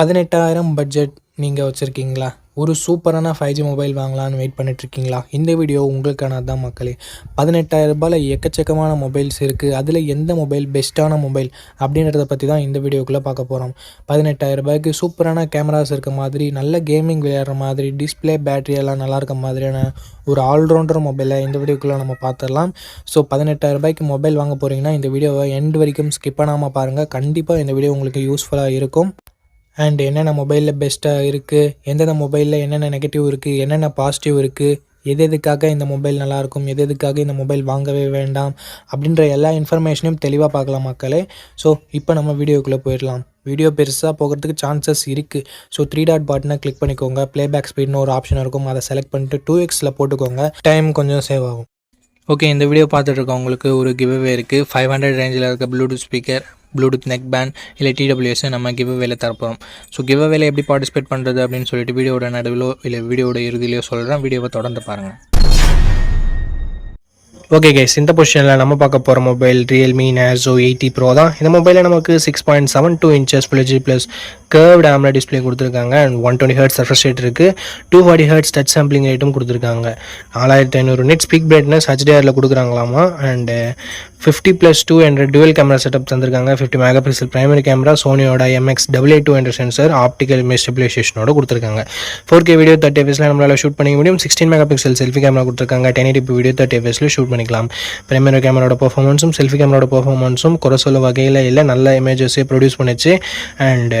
பதினெட்டாயிரம் பட்ஜெட் நீங்கள் வச்சுருக்கீங்களா? ஒரு சூப்பரான ஃபைவ் ஜி மொபைல் வாங்கலான்னு வெயிட் பண்ணிட்டுருக்கீங்களா? இந்த வீடியோ உங்களுக்கான தான் மக்களே. பதினெட்டாயிரம் ரூபாயில் எக்கச்சக்கமான மொபைல்ஸ் இருக்குது அதில் எந்த மொபைல் பெஸ்ட்டான மொபைல் அப்படின்றத பற்றி தான் இந்த வீடியோக்குள்ளே பார்க்க போகிறோம் பதினெட்டாயிரம் ரூபாய்க்கு சூப்பரான கேமராஸ் இருக்க மாதிரி நல்ல கேமிங் விளையாடுற மாதிரி டிஸ்பிளே பேட்டரி எல்லாம் நல்லா இருக்க மாதிரியான ஒரு ஆல்ரவுண்டர் மொபைலை இந்த வீடியோக்குள்ளே நம்ம பார்த்துடலாம். ஸோ பதினெட்டாயிரம் ரூபாய்க்கு மொபைல் வாங்க போகிறீங்கன்னா இந்த வீடியோவை எண்ட் வரைக்கும் ஸ்கிப் பண்ணாமல் பாருங்கள் கண்டிப்பாக இந்த வீடியோ உங்களுக்கு யூஸ்ஃபுல்லாக இருக்கும். அண்ட் என்னென்ன மொபைலில் பெஸ்ட்டாக இருக்குது எந்தெந்த மொபைலில் என்னென்ன நெகட்டிவ் இருக்குது என்னென்ன பாசிட்டிவ் இருக்குது எது எதுக்காக இந்த மொபைல் நல்லாயிருக்கும் எது எதுக்காக இந்த மொபைல் வாங்கவே வேண்டாம்? அப்படின்ற எல்லா இன்ஃபர்மேஷனையும் தெளிவாக பார்க்கலாம் மக்களே. ஸோ இப்போ நம்ம வீடியோக்குள்ளே போயிடலாம். வீடியோ பெருசாக போகிறதுக்கு சான்சஸ் இருக்குது ஸோ த்ரீ டாட் பாட்னா கிளிக் பண்ணிக்கோங்க. ப்ளேபேக் ஸ்பீட்னு ஒரு ஆப்ஷன் இருக்கும். அதை செலக்ட் பண்ணிட்டு டூ எக்ஸில் போட்டுக்கோங்க. டைம் கொஞ்சம் சேவ் ஆகும். ஓகே இந்த வீடியோ பார்த்துட்டு இருக்கவங்களுக்கு ஒரு கிவ்அவே இருக்குது ஃபைவ் ஹண்ட்ரட் ரேஞ்சில் இருக்க Bluetooth speaker Bluetooth neck band இல்லை டிடபிள்யூஎஸ்ஸை நம்ம கிவ் கிவ்அவேல தரப்போம். ஸோ கிவ் கிவ்அவேல எப்படி பார்ட்டிசிபேட் பண்ணுறது அப்படின்னு சொல்லிட்டு வீடியோட நடுவிலோ இல்லை வீடியோட இறுதியிலையோ சொல்கிறேன் வீடியோவை தொடர்ந்து பாருங்கள் ஓகே கேஸ் இந்த பொசிஷனில் நம்ம பார்க்க போகிற mobile Realme Narzo eighty Pro தான். இந்த மொபைலில் நமக்கு six point seven two inches full G plus curved AMOLED display கொடுத்துருக்காங்க. And one twenty hertz refresh rate இருக்குது two forty hertz touch sampling ரேட்டும் கொடுத்துருக்காங்க. நாலாயிரத்தி ஐநூறு நெட் ஸ்பீக் பிரைட்னஸ் ஹெச்டிஆரில் கொடுக்குறாங்களாமா? அண்டு ஃபிஃப்டி ப்ளஸ் டூ என்ற டுவெல் கேமரா செட்டப் தந்திருக்காங்க. Fifty mega pixel primary camera சோனியோட MX double two hundred sensor optical image ஸ்டெபிலைசேஷனோட கொடுத்துருக்காங்க. ஃபோர் கே வீடியோ தேர்ட்டி எஃப்எஸில் நம்மளால் ஷூட் பண்ணிக்க முடியும். Sixteen mega pixel selfie camera கொடுத்துருக்காங்க டென் எயிட்டி வீடியோ தேர்ட்டி எஃப்எஸில் shoot பண்ணிக்கலாம். பிரைமரி கேமராவோட பர்ஃபார்மன்ஸும் செல்ஃபி கேமராவோட பர்ஃபார்மன்ஸும் குறை சொல்ல வகையில் இல்லை. நல்ல இமேஜஸே ப்ரொடியூஸ் பண்ணிச்சு. And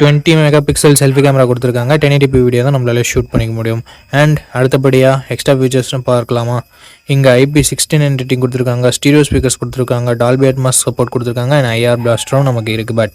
twenty mega pixel selfie camera கொடுத்துருக்காங்க டென் எயிட்டி வீடியோ தான் நம்மளால ஷூட் பண்ணிக்க முடியும். அண்ட் அடுத்தபடியாக எக்ஸ்ட்ரா ஃபீச்சர்ஸ்னு பார்க்கலாமா? இங்கே ஐபி சிக்ஸ்டீன் என்டிட்டிங் கொடுத்துருக்காங்க ஸ்டீரியோ ஸ்பீக்கர்ஸ் கொடுத்துருக்காங்க டால்பி அட்மாஸ் சப்போர்ட் கொடுத்துருக்காங்க அண்ட் ஐஆர் பிளாஸ்டரும் நமக்கு இருக்குது பட்